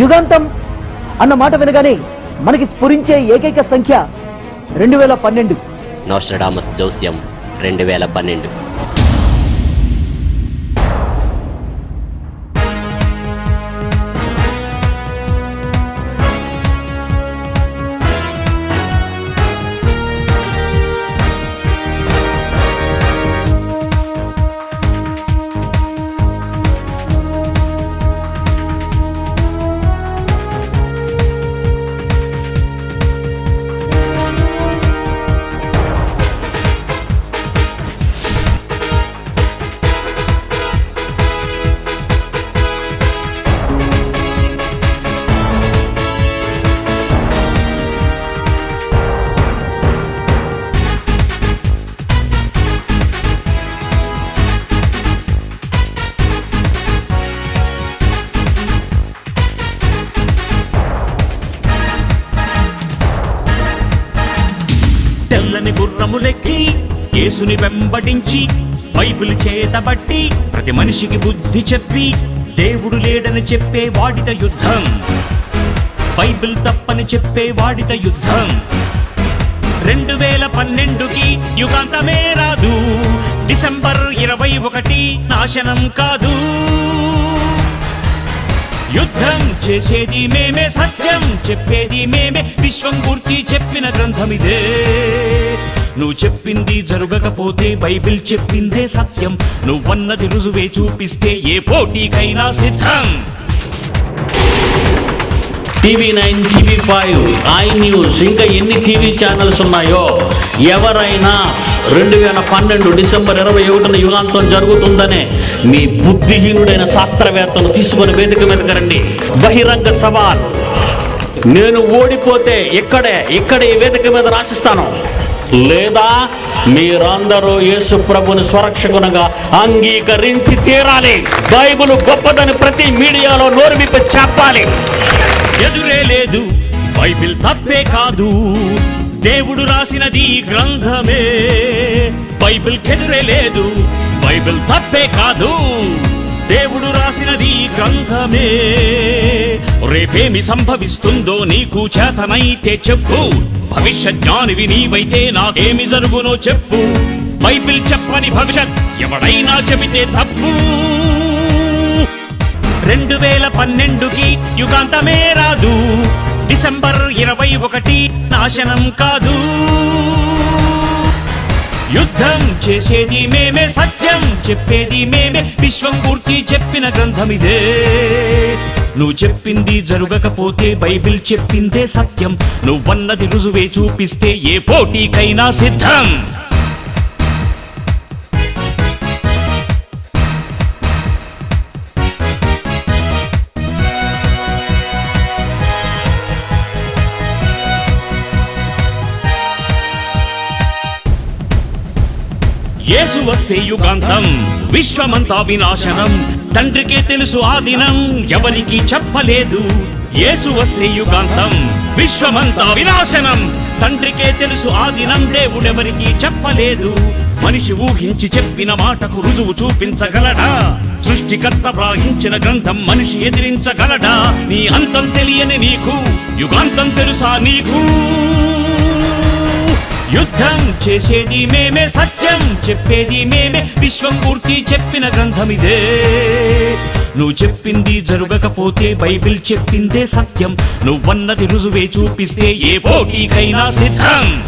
యుగాంతం అన్న మాట వినగానే మనకి స్ఫురించే ఏకైక సంఖ్య రెండు వేల పన్నెండు. నోస్ట్రడామస్ జోస్యం రెండు వేల పన్నెండు. తెల్లని గుర్రములెక్కి యేసుని వెంబడించి బైబిల్ చేతబట్టి ప్రతి మనిషికి బుద్ధి చెప్పి దేవుడు లేడని చెప్పే వాడిత యుద్ధం. బైబిల్ తప్పని చెప్పే వాడిత యుద్ధం. రెండు వేల పన్నెండుకి యుగాంతమే రాదు. డిసెంబర్ ఇరవై ఒకటి నాశనం కాదు. యుద్ధం చేసేది మేమే సత్యం చెప్పేది మేమే విశ్వం గూర్చి చెప్పిన గ్రంథం ఇదే నువ్వు చెప్పింది జరగకపోతే బైబిల్ చెప్పిందే సత్యం. నువ్వన్నది రుజువే చూపిస్తే ఏ పోటీకైనా సిద్ధం. TV nine TV five I news ఇంకా ఎన్ని టీవీ ఛానల్స్ ఉన్నాయో ఎవరైనా రెండు వేల పన్నెండు డిసెంబర్ ఇరవై ఒకటిన యుగాంతం జరుగుతుందనే మీ బుద్ధిహీనుడైన శాస్త్రవేత్తను తీసుకొని వేదిక మీదకి రండి. బహిరంగ సవాల్. నేను ఓడిపోతే ఇక్కడే ఇక్కడే ఈ వేదిక మీద రాసిస్తాను. లేదా మీరందరూ యేసు ప్రభుని స్వరక్షకునగా అంగీకరించి తీరాలి. బైబుల్ గొప్పదని ప్రతి మీడియాలో నోరు విప్పి చెప్పాలి. ఎదురే లేదు. బైబిల్ తప్పే కాదు. దేవుడు రాసినది గ్రంథమే. బైబిల్ కెదురే లేదు బైబిల్ తప్పే కాదు. దేవుడు రాసినది గ్రంథమే. రేపేమి సంభవిస్తుందో నీకు చేతనైతే చెప్పు. భవిష్య జ్ఞానివి నీవైతే నాకేమి జరుగునో చెప్పు. బైబిల్ చెప్పని భవిష్యత్ ఎవడైనా చెబితే తప్పు. రెండు వేల పన్నెండుకి యుగాంతమే రాదు. డిసెంబర్ ఇరవై ఒకటి నాశనం కాదు. యుద్ధం చేసేది మేమే సత్యం చెప్పేది మేమే విశ్వం పూర్తి చెప్పిన గ్రంథమిదే నువ్వు చెప్పింది జరగకపోతే బైబిల్ చెప్పిందే సత్యం. నువ్వన్నది రుజువే చూపిస్తే ఏ పోటీకైనా సిద్ధం. యేసు వస్తే యుగాంతం విశ్వమంతా వినాశనం. తండ్రికే తెలుసు ఆ దినం ఎవరికి చెప్పలేదు. యేసు వస్తే యుగాంతం విశ్వమంతా వినాశనం. తండ్రికే తెలుసు ఆ దినం దేవుడెవరికి చెప్పలేదు. మనిషి ఊహించి చెప్పిన మాటకు రుజువు చూపించగలడా? సృష్టికర్త వ్రాయించిన గ్రంథం మనిషి ఎదిరించగలడా? నీ అంతం తెలియని నీకు యుగాంతం తెలుసా నీకు? యుద్ధం చేసేది మేమే సత్యం చెప్పేది మేమే విశ్వం పూర్తి చెప్పిన గ్రంథమిదే. నువ్వు చెప్పింది జరగకపోతే బైబిల్ చెప్పిందే సత్యం. నువ్వన్నది రుజువే చూపిస్తే ఏ పోటీకైనా సిద్ధం.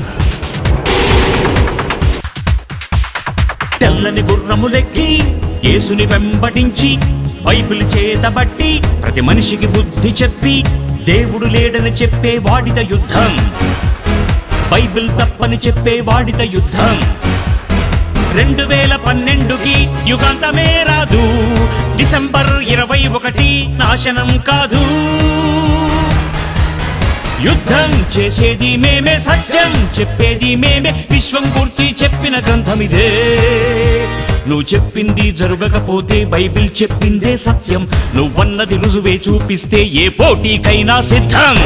తెల్లని గుర్రములెక్కి యేసుని వెంబడించి బైబిల్ చేతబట్టి ప్రతి మనిషికి బుద్ధి చెప్పి దేవుడు లేడని చెప్పే వాడిద యుద్ధం. బైబిల్ తప్పని చెప్పే వాడిత యుద్ధం. రెండు వేల పన్నెండుకి యుగాంతమే రాదు. డిసెంబర్ ఇరవై ఒకటి నాశనం కాదు. యుద్ధం చేసేది మేమే సత్యం చెప్పేది మేమే విశ్వం గూర్చి చెప్పిన గ్రంథమిదే నువ్వు చెప్పింది జరగకపోతే బైబిల్ చెప్పిందే సత్యం. నువ్వన్నది రుజువే చూపిస్తే ఏ పోటీకైనా సిద్ధం.